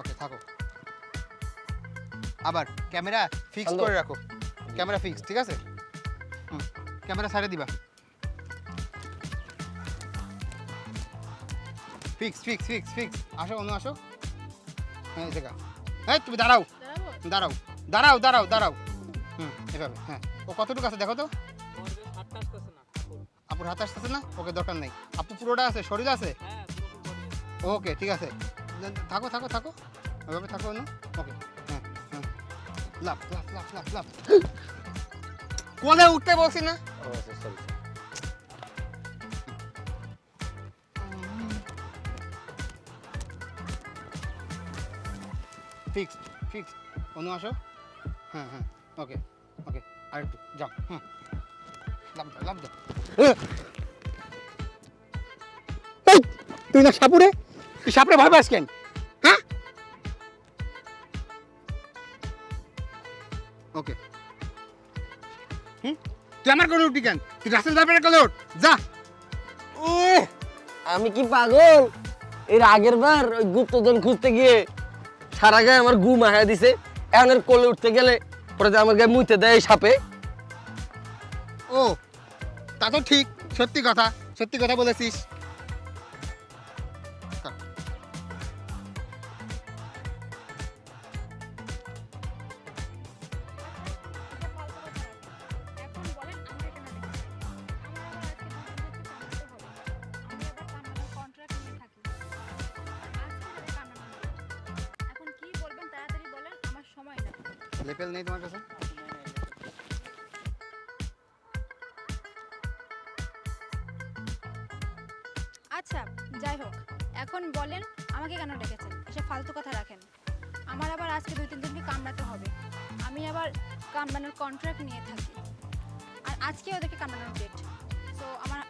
ওকে থাকো। আবার camera fix করে রাখো। ক্যামেরা ফিক্স ঠিক আছে? হুম ক্যামেরা সাইডে দিবা। ফিক্স ফিক্স ফিক্স ফিক্স আসো অন্য আসো। হ্যাঁ এই জায়গা। হ্যাঁ তুমি দাঁড়াও। দাঁড়াও। দাঁড়াও দাঁড়াও দাঁড়াও। হুম এভাবে হ্যাঁ। ও কতটুকু আছে দেখো তো? আপুর হাত আসতেছে না? ওকে দরকার নেই। আপু পুরোটা আছে শরীর আছে? ওকে ঠিক আছে। থাকো থাকো থাকো। ওইভাবে থাকো না? ওকে। হ্যাঁ হ্যাঁ। লাভ লাভ লাভ লাভ লাভ কোলে উঠতে বলছি না? ও আচ্ছা ফিক্স ফিক্স অনু আসো। হ্যাঁ হ্যাঁ। ওকে ওকে। আরেকটু যাও। হুম। লাভ দাও লাভ দাও। তুই না সাপুরে? তুই সাপুরে ভয় পাস কেন? হ্যাঁ? ওকে। হুম? তুই আমার কোনো উঠি কেন? তুই রাসেল দাপের কোলে উঠ। যা। ও আমি কি পাগল? এর আগের বার ওই গুপ্তধন খুঁজতে গিয়ে সারা গায়ে আমার গু মাহায়া দিছে। এখন এর কোলে উঠতে গেলে পরে যে আমার গায়ে মুইতে দেয় এই সাপে। ও তা তো ঠিক। সত্যি কথা। সত্যি কথা বলেছিস। লেপেল নেই তোমার কাছে? আচ্ছা যাই হোক। এখন বলেন, আমাকে কেন ডেকেছেন? এসব ফালতু কথা রাখেন। আমার আবার আজকে দুই, তিন দিনকে কামড়াতে হবে? আমি আবার কামড়ানোর কন্ট্রাক্ট নিয়ে থাকি। আর আজকে ওদেরকে কামড়ানোর ডেট সো আমার।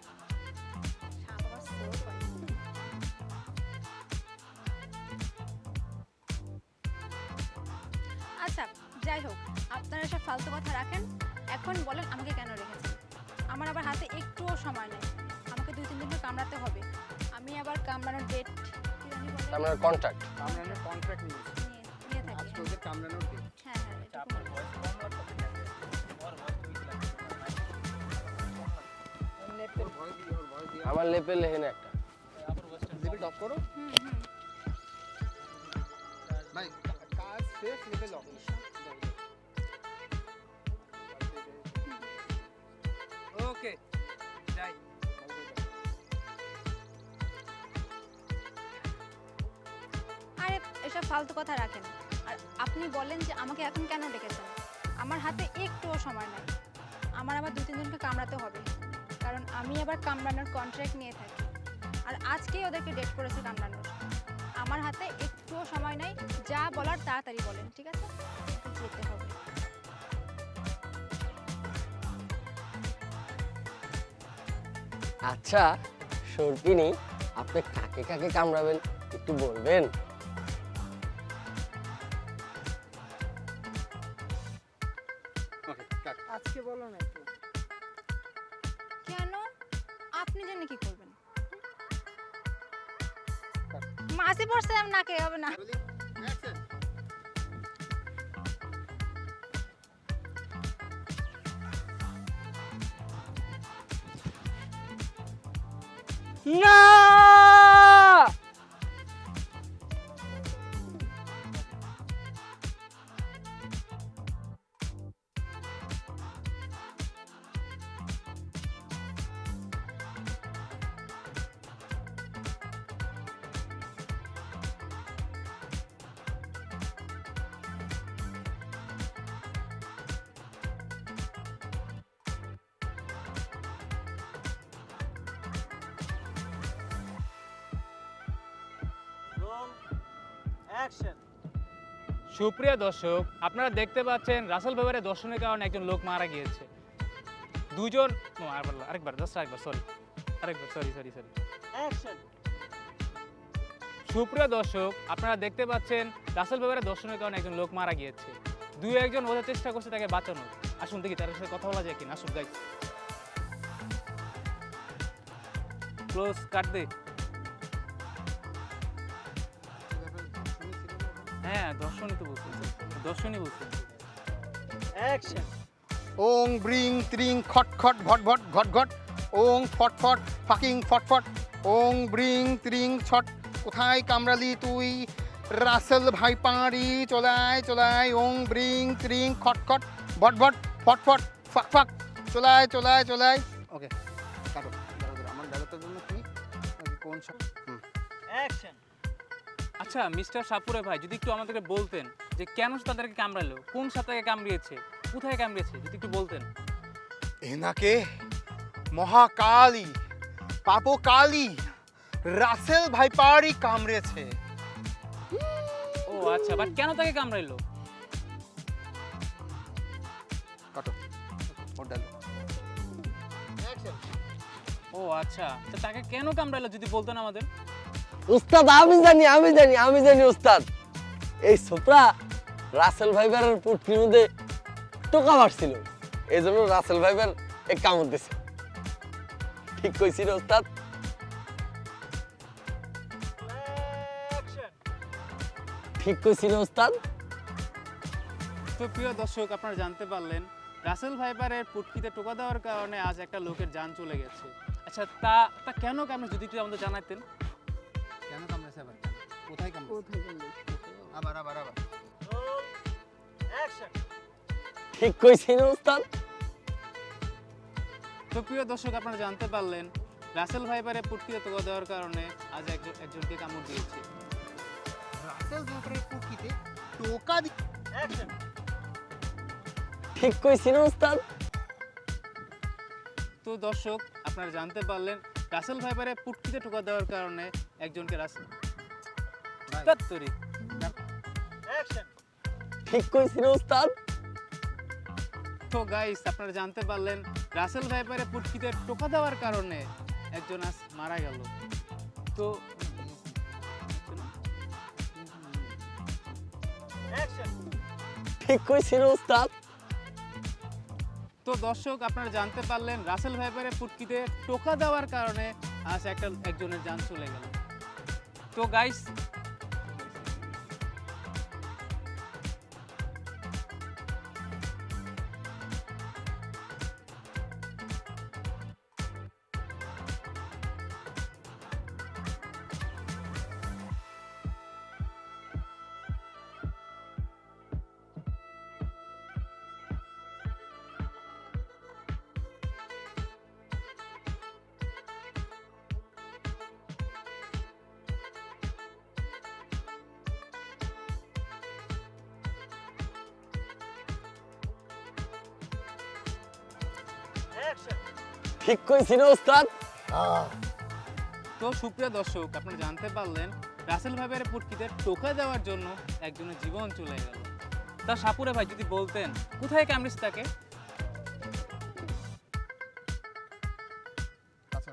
আচ্ছা যাই হোক আপনারা সব ফালতু কথা রাখেন। এখন বলেন আমাকে কেন রেখেছেন। আমার আবার হাতে একটুও সময় নেই। আমাকে দুই তিন দিন ধরে কামড়াতে হবে। আমি আবার কামড়ানোর ডেট আমার কন্ট্রাক্ট কামড়ানোর কন্ট্রাক্ট নিয়েছি নিয়ে নিয়ে থাকি আজকে ওদের কামড়ানোর দিন হ্যাঁ হ্যাঁ এটুকু বলুন। ভয় দিয়ে ওর ভয় দিয়ে। আমার লেপে লেহেন একটা। লেপেল অফ করো। হুম হুম। ভাই কাজ শেষ লেপেল অফ ফালতু কথা রাখেন। আর আপনি বলেন যে আমাকে এখন কেন ডেকেছেন? আমার হাতে একটুও সময় নাই। আমার আবার দু তিন দিনকে কামড়াতে হবে। কারণ আমি আবার কামড়ানোর কন্ট্রাক্ট নিয়ে থাকি। আর আজকেই ওদেরকে ডেট করেছে কামড়ানোর। আমার হাতে একটুও সময় নাই। যা বলার তাড়াতাড়ি বলেন, ঠিক আছে? যেতে হবে। আচ্ছা সরপিনি, আপনি কাকে কাকে কামড়াবেন একটু বলবেন? মাসি পড়ছিলাম নাকে হবে না। না! সুপ্রিয় দর্শক আপনারা দেখতে পাচ্ছেন রাসেল ব্যাপারে দর্শনের কারণে একজন লোক মারা গিয়েছে। দুজন আরেকবার জাস্ট আরেকবার সরি আরেকবার সরি সরি সরি সুপ্রিয় দর্শক আপনারা দেখতে পাচ্ছেন রাসেল ব্যাপারে দর্শনের কারণে একজন লোক মারা গিয়েছে। দুই একজন বোঝার চেষ্টা করছে তাকে বাঁচানোর। আসুন দেখি তার সাথে কথা বলা যায় কিনা। আসুন গাই ক্লোজ কাট দে। হ্যাঁ দর্শনই তো বলছেন দর্শনই বলছেন ওং ব্রিং ত্রিং খট খট ভট ভট ঘট ঘট। ওং ফট ফট ফাকিং ফট ফট। ওং ব্রিং ত্রিং ছট। কোথায় কামড়ালি তুই? রাসেল ভাই পাঁড়ি চলায় চলায় ওং ব্রিং ত্রিং খট খট ভট ভট ফট ফট ফাক ফাক চলায় চলায় চলায়। ওকে কাটো। আমার ডায়লগটার জন্য কি? কোন সব হুম। আচ্ছা মিস্টার সাপুরে ভাই যদি একটু আমাদেরকে বলতেন যে কেন তাদেরকে কামড়ালো? কোন সাপটাকে কামড়িয়েছে? কোথায় কামড়িয়েছে? যদি একটু বলতেন। এনাকে মহাকালী পাপকালী রাসেল ভাইপারি কামড়েছে ও আচ্ছা বাট কেন তাকে কামড়াইলো? কাটো। ওর ডায়লগ ও আচ্ছা তো তাকে কেন কামড়াইলো যদি বলতেন আমাদের? উস্তাদ, আমি জানি আমি জানি আমি জানি উস্তাদ। এই সোপরা রাসেল ভাইবারের পুটকির মধ্যে টোকা মারছিল। এই জন্য রাসেল ভাইবার এক কামড় দিছে। ঠিক কইছি রে উস্তাদ? ঠিক কইছি রে উস্তাদ? তো প্রিয় দর্শক, আপনারা জানতে পারলেন, রাসেল ভাইপারের পুটকিতে টোকা দেওয়ার কারণে আজ একটা লোকের যান চলে গেছে। আচ্ছা তা তা কেন কামড়ে যদি একটু আমাদের জানাতেন? আবার? কোথায় আবার আবার আবার। ঠিক কইছি না উস্তাদ। তো প্রিয় দর্শক আপনারা জানতে পারলেন রাসেল পুটকিতে টোকা দেওয়ার কারণে আজ একজন একজনকে কামড় দিয়েছে। রাসেল কুকিতে টোকা দি ঠিক কইছি না উস্তাদ। তো দর্শক আপনারা জানতে পারলেন রাসেল ভাইপারের পুটকিতে টোকা দেওয়ার কারণে একজনকে রাসেল তাত্তরি ঠিক কইছি না উস্তাদ তো গাইস আপনারা জানতে পারলেন রাসেল ভাইপারে পুটকিতে টোকা দেওয়ার কারণে একজন আজ মারা গেল। তো ঠিক কইছি না উস্তাদ তো দর্শক আপনারা জানতে পারলেন রাসেল ভাইপারে পুটকিতে টোকা দেওয়ার কারণে আজ একটা একজনের যান চলে গেল। তো গাইস ঠিক কইছি না উস্তাদ তো সুপ্রিয় দর্শক আপনারা জানতে পারলেন রাসেল ভাইপারে পুটকিতে টোকা দেওয়ার জন্য একজনের জীবন চলে গেল। তা সাপুরে ভাই যদি বলতেন কোথায় কামড়িস তাকে? আচ্ছা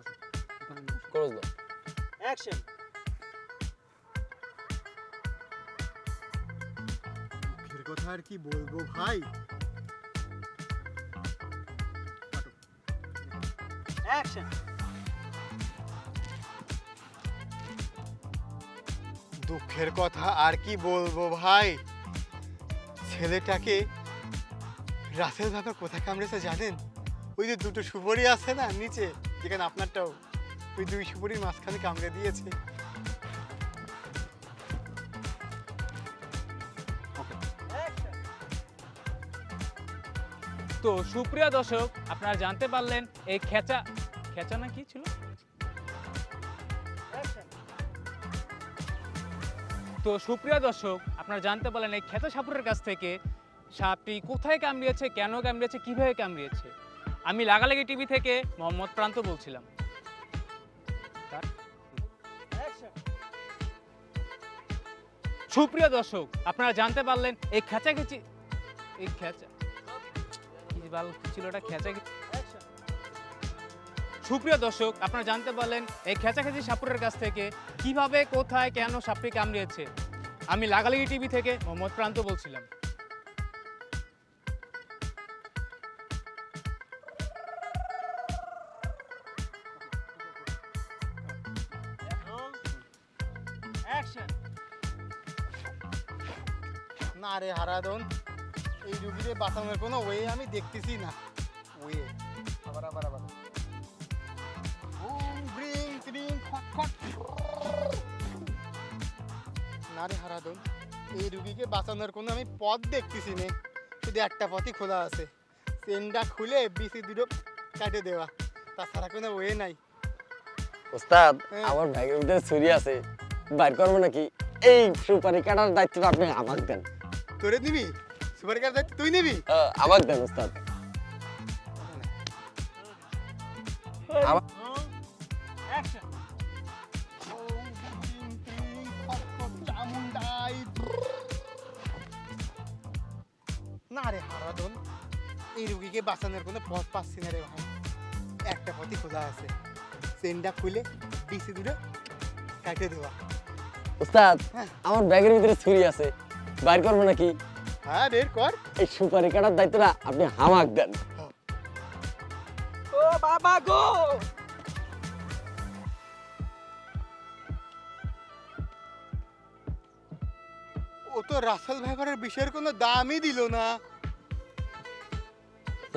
আচ্ছা। কথা আর কি বলব ভাই? দুঃখের কথা আর কি বলব ভাই? ছেলেটাকে রাসেল ভাবে কোথায় কামড়েছে জানেন? ওই যে দুটো সুপরি আছে না নিচে যেখানে আপনারটাও। ওই দুই সুপরির মাঝখানে কামড়ে দিয়েছে। তো সুপ্রিয়া দর্শক আপনারা জানতে পারলেন এই খেচা খেচা না কি ছিল? তো সুপ্রিয় দর্শক, আপনারা জানতে পারলেন এই খেচা সাপুরের কাছ থেকে সাপটি কোথায় কামড়িয়েছে, কেন কামড়িয়েছে, কীভাবে কামড়িয়েছে। আমি লাগালাগি টিভি থেকে মোহাম্মদ প্রান্ত বলছিলাম। সুপ্রিয় দর্শক, আপনারা জানতে পারলেন এই খেচাখেচি এই খেচা কি বাল ছিল ওটা? খেচা সুপ্রিয় দর্শক, আপনারা জানতে পারলেন এই খেচাখেচি সাপুরের কাছ থেকে কীভাবে, কোথায়, কেন সাপটি কামড়িয়েছে আমি লাগালাগি টিভি থেকে মোহাম্মদ প্রান্ত বলছিলাম। না রে হারাদন এই রুগীরে বাঁচানোর কোনো ওয়ে আমি দেখতেছি না। ওয়ে না রে হারাদন এই রুগীকে বাঁচানোর কোনো আমি পথ দেখতেছি না। শুধু একটা পথই খোলা আছে। চেনটা খুলে বিসি দুটো কাটে দেওয়া। তাছাড়া কোনো ওয়ে নাই। ওস্তাদ হ্যাঁ। আমার ব্যাগের ভিতরে ছুরি আছে। বাইর করব নাকি? এই সুপারি কাটার দায়িত্বটা আপনি আমাকে দেন। তোরে নিবি? সুপার কার দায়িত্ব তুই নিবি? আমাকে দেন ওস্তাদ। আমার- না রে হারাদন এই রুগীকে বাঁচানোর কোনো পথ পাচ্ছি না রে ভাই। একটা পথই খোলা আছে। চেনটা খুলে ডিসি দূরে কাটে দেওয়া। ওস্তাদ হ্যাঁ। আমার ব্যাগের ভিতরে ছুরি আছে। বাইর করব নাকি? হ্যাঁ বের কর। এই সুপারি কাটার দায়িত্বটা আপনি হামাক দেন। ও বাবা গো! তো রাসেল ভাইবারের বিষয়ের কোনো দামই দিল না।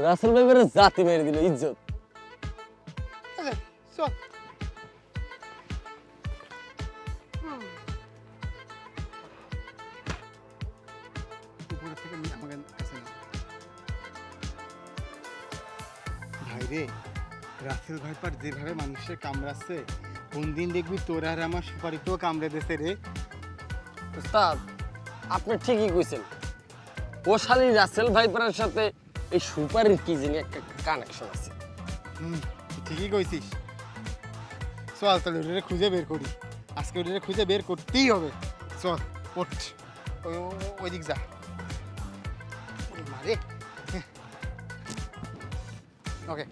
রাসেল ভাই বেড়ে জাতি মেরে দিল ইজ্জত। আচ্ছা, চল। রে রাসেল ভাইপার যেভাবে মানুষের কামড়াচ্ছে কোন দিন দেখবি তোর আর আমার সুপারিতেও কামড়ে দিছে রে। ওস্তাদ আপনি ঠিকই কইছেন। ও শালি রাসেল ভাইপারের সাথে এই সুপারির কি একটা কানেকশন আছে। হুম, ঠিকই কইছিস। চল তাহলে ওটারে খুঁজে বের করি। আজকে ওটারে খুঁজে বের করতেই হবে। চল, ওঠ। ওই দিক যা। মারে। ওকে।